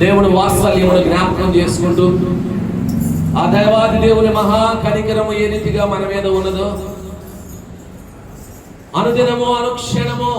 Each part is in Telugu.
దేవుని వాత్సల్యమును జ్ఞాపకం చేసుకుంటూ ఆ దైవాది దేవుని మహా కనికరము ఏ రీతిగా మన మీద ఉన్నదో అనుదినము అనుక్షణము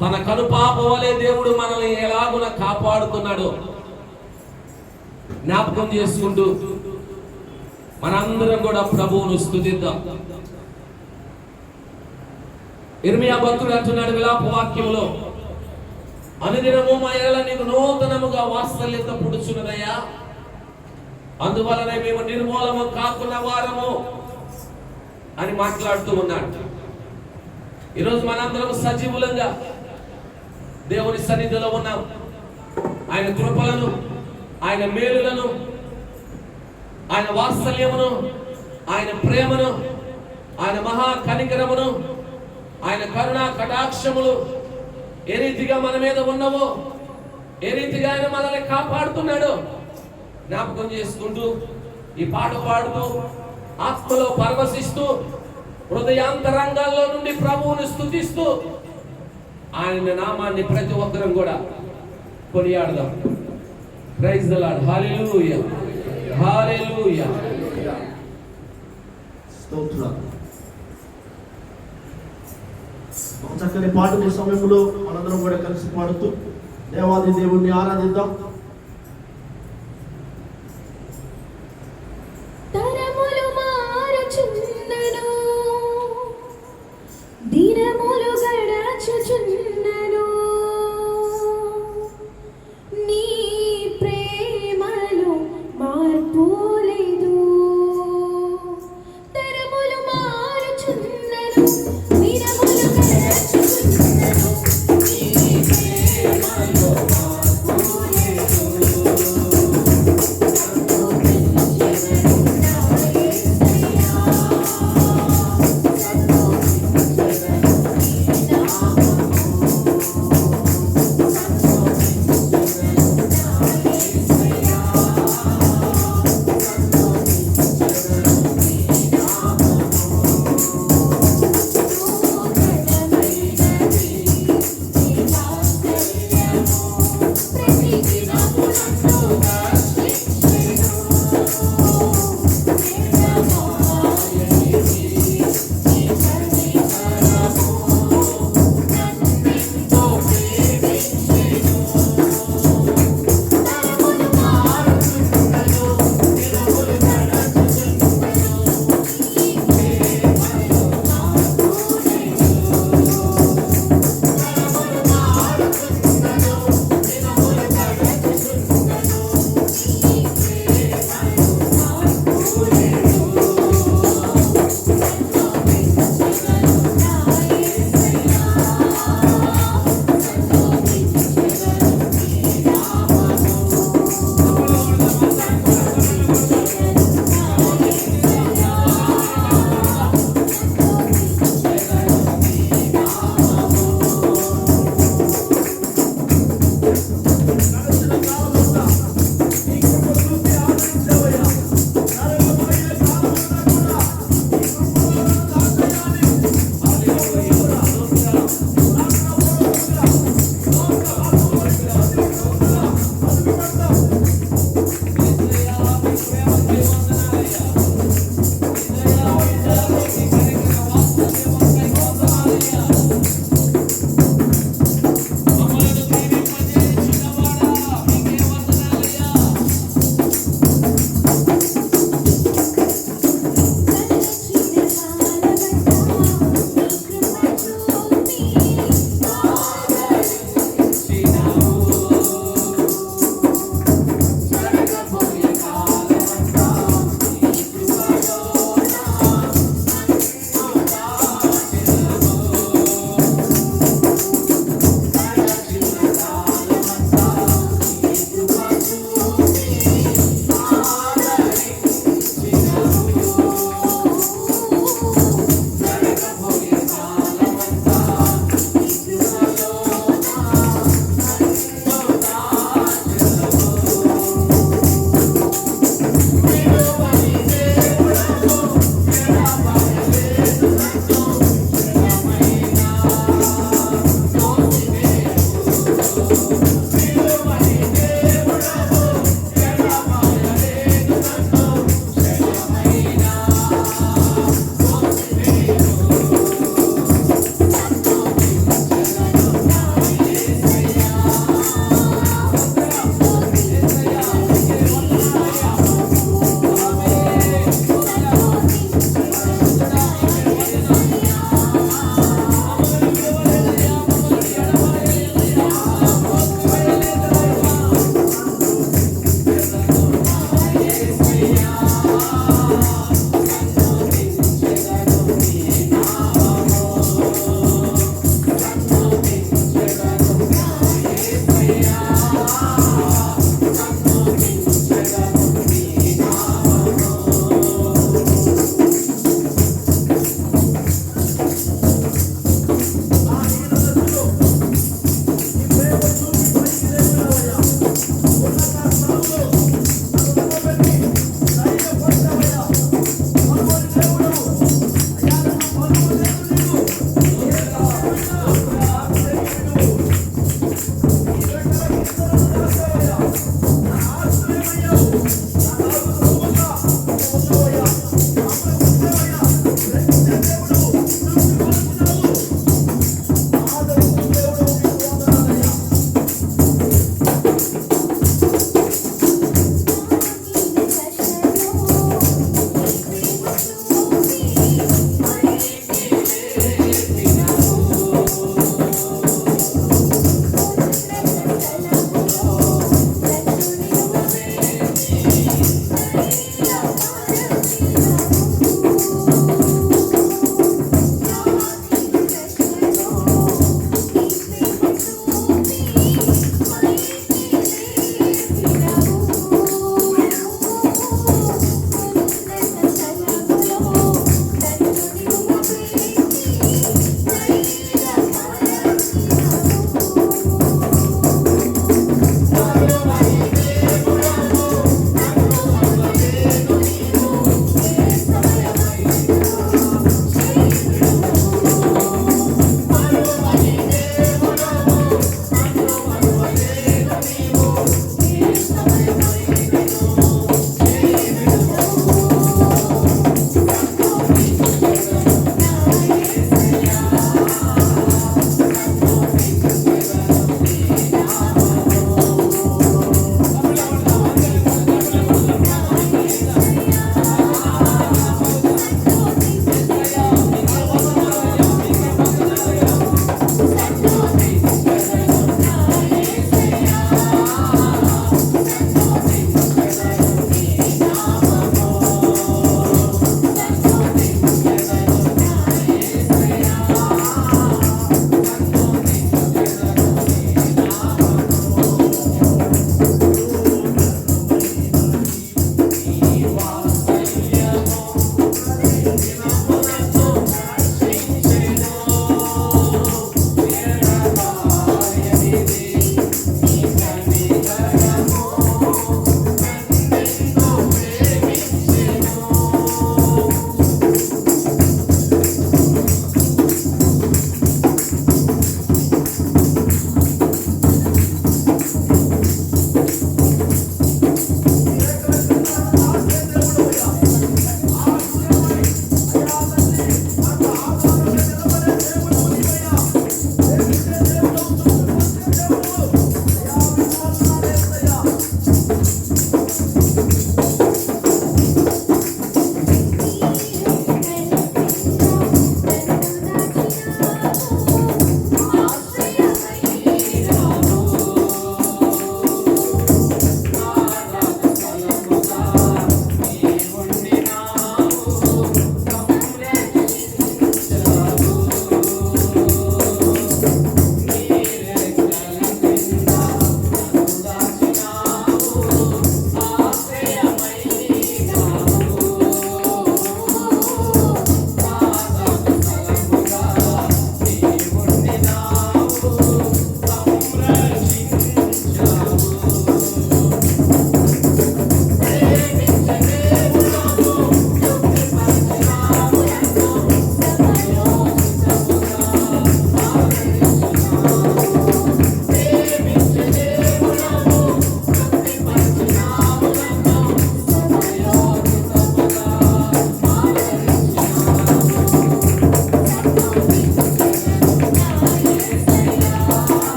తన కనుపాప వలె దేవుడు మనల్ని ఎలాగున కాపాడుతున్నాడు జ్ఞాపకం చేసుకుంటూ మనందరం కూడా ప్రభువును స్థుతిద్దాం. ఇర్మియా భక్తుడు అంటున్నాడు విలాప వాక్యంలో అనుదినము మా ఎడల నీకు నూతనముగా వాత్సల్యత పుడుచున్నదయ్యా. అందువలనే మేము నిర్మూలము కాకున్న వారము అని మాట్లాడుతూ ఉన్నాడు. ఈరోజు మనందరం సజీవులంగా దేవుని సన్నిధిలో ఉన్నాం. ఆయన కృపలను ఆయన మేలులను ఆయన వాత్సల్యమును ఆయన ప్రేమను ఆయన మహా కనికరమును ఆయన కరుణా కటాక్షములు ఏ రీతిగా మన మీద ఉన్నవో ఏ రీతిగా ఆయన మనల్ని కాపాడుతున్నాడు జ్ఞాపకం చేసుకుంటూ ఈ పాట పాడుతూ ఆత్మలో పరవశిస్తూ హృదయాంతరంగాల్లో నుండి ప్రభువుని స్థుతిస్తూ ఆయన నామాన్ని ప్రతి ఒక్కరం కూడా కొనియాడదాం. ప్రైజ్ ద లార్డ్ హల్లెలూయా స్తోత్రం చక్కని పాటల సమయంలో మనందరం కూడా కలిసి పాడుతూ దేవాది దేవుణ్ణి ఆరాధిద్దాం.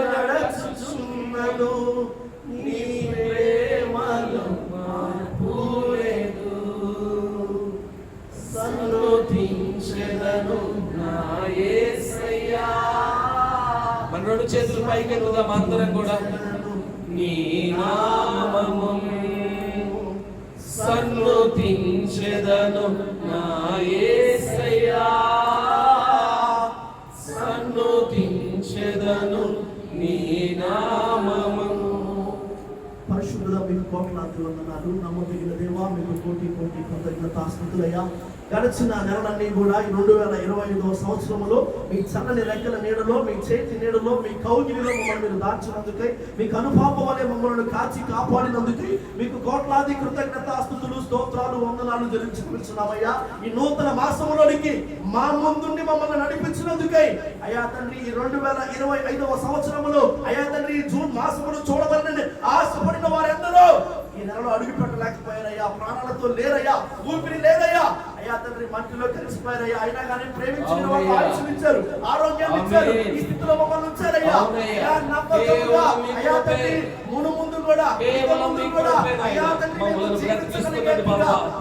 దినములు నీ ప్రేమలో మార్పు లేదు. మన రెండు చేతులు పైకి ఎత్తుదాం అందరం కూడా? నీ నామము. సన్నుతించెదను నా యేసయ్యా సన్నుతించెదను నీ నామము. పరిశుద్ధుల మీకు కోట్లాది వందనాలు. నమ్మదగిన దేవా మీకు కోటి కోటి కృతజ్ఞతాస్తుతులయ్యా గడిచిన నెలలన్నీ కూడా ఈ రెండు వేల ఇరవై ఐదవ సంవత్సరంలో మీ చల్లని రెక్కల నీడలో మీ చేతి నీడలో మీ కౌగిలిలో మమ్మల్ని మీరు దాచినందుకై మీకు అనుపాపం వలె మమ్మల్ని కాచి కాపాడినందుకై మీకు కోట్లాది కృతజ్ఞత ఆస్తులు స్తోత్రాలు వందనాలు జరించుకున్నామయ్యా ఈ నూతన మాసంలోనికి మా ముందుండి మమ్మల్ని నడిపించినందుకై అయ్యా తండ్రి ఈ రెండు వేల ఇరవై ఐదవ సంవత్సరములో అయ్యా తండ్రి జూన్ మాసమును చూడవలనని ఆశపడిన వారెందరో ఈ నెలలో అడుగు పెట్టలేకపోయారయ్యా ప్రాణాలతో లేరయ్యా ఊపిరి లేదయ్యా అయ్యా తండ్రి మట్టిలో కలిసిపోయారయ్యా అయినా కానీ ప్రేమించిన వాళ్ళు. ఆయుష్ను ఇచ్చారు ఆరోగ్యాన్ని ఇచ్చారు. ఈ స్థితిలో మమ్మల్ని అవునయ్యా. అయ్యా, మీ అయ్యా. తండ్రి మును ముందు కూడా ముందు మీ కూడా. అయ్యా తండ్రి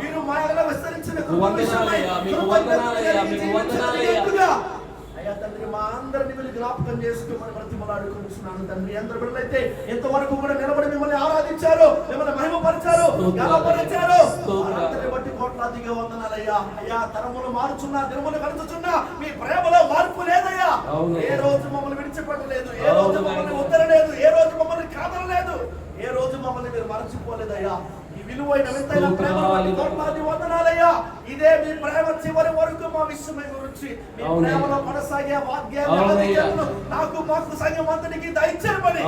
మీరు మా ఎడల విస్తరించిన అయ్యా తండ్రి మా అందరిని మీరు జ్ఞాపకం చేసుకోమని బ్రతిమలాడుకుంటున్నాను తండ్రి ఎందరు బిడ్డలైతే ఎంతవరకు కూడా నిలబడి మిమ్మల్ని ఆరాధించారు మిమ్మల్ని మహిమపరిచారు. గలపరిచారు కోట్లాదిగా వందనాలయ్యా అయ్యా తరములు మారుచున్నా దినములు గడుచుచున్నా మీ ప్రేమలో మార్పు లేదయ్యా. ఏ రోజు మమ్మల్ని విడిచిపెట్టలేదు ఏ రోజు మమ్మల్ని. ఉత్తరలేదు ఏ రోజు మమ్మల్ని కాదనలేదు ఏ రోజు మమ్మల్ని మీరు మరచిపోలేదయ్యా విలువైన వింతైన బట్టి కోట్లాది వందనాలయ్యా. ఇదే మీ ప్రేమ చివరి వరకు మా విషయమై గురించి మీ. ప్రేమలో కొనసాగే వాగ్యాలు నాకు మాకు సంఘం అంతటికి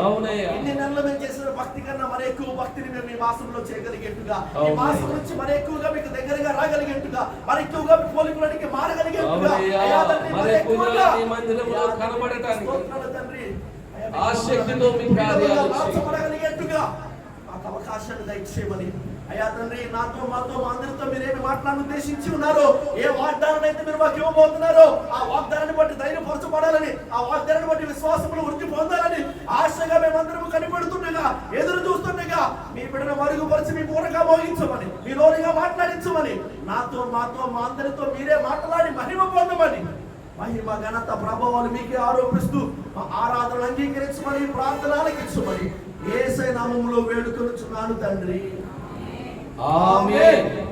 అవునయ్యా. ఇన్ని నెలలు మేము చేసిన భక్తి కన్నా మరి ఎక్కువ భక్తిని మేము ఈ మాసంలో చేయగలిగేట్టుగా. ఈ. మాసం నుంచి మరి ఎక్కువగా మీకు దగ్గరగా రాగలిగేట్టుగా మరి ఎక్కువగా మీ పోలికలకి మారగలిగేట్టుగా. తండ్రి, మీ ఆ శక్తితో మీ కార్యాలు అవకాశాన్ని దయచేయమని అయ్యా తండ్రి నాతో మాతో మా అందరితో మీరే మాట్లాడని ఉద్దేశించి ఉన్నారు ఏ వాగ్దానం అయితే మీరు మాకు ఇవ్వబోతున్నారో ఆ వాగ్దానాన్ని బట్టి ధైర్యపరచబడాలని ఆ వాగ్దానాన్ని బట్టి విశ్వాసములు వృద్ధి పొందాలని ఆశగా మేమందరం కనిపెడుతుండగా ఎదురు చూస్తుండగా మీ బిడ్డను మరుగుపరిచి మీ పూర్ణగా మోగించమని మీ లోనిగా మాట్లాడించమని నాతో మాతో మా అందరితో మీరే మాట్లాడి మహిమ పొందమని మహిమ ఘనత ప్రభావాలు మీకే ఆరోపిస్తూ మా ఆరాధనలు అంగీకరించమని ప్రార్థన ఆలకించమని ఏసై నామంలో వేడుకొనుచున్నాను తండ్రి. 阿门。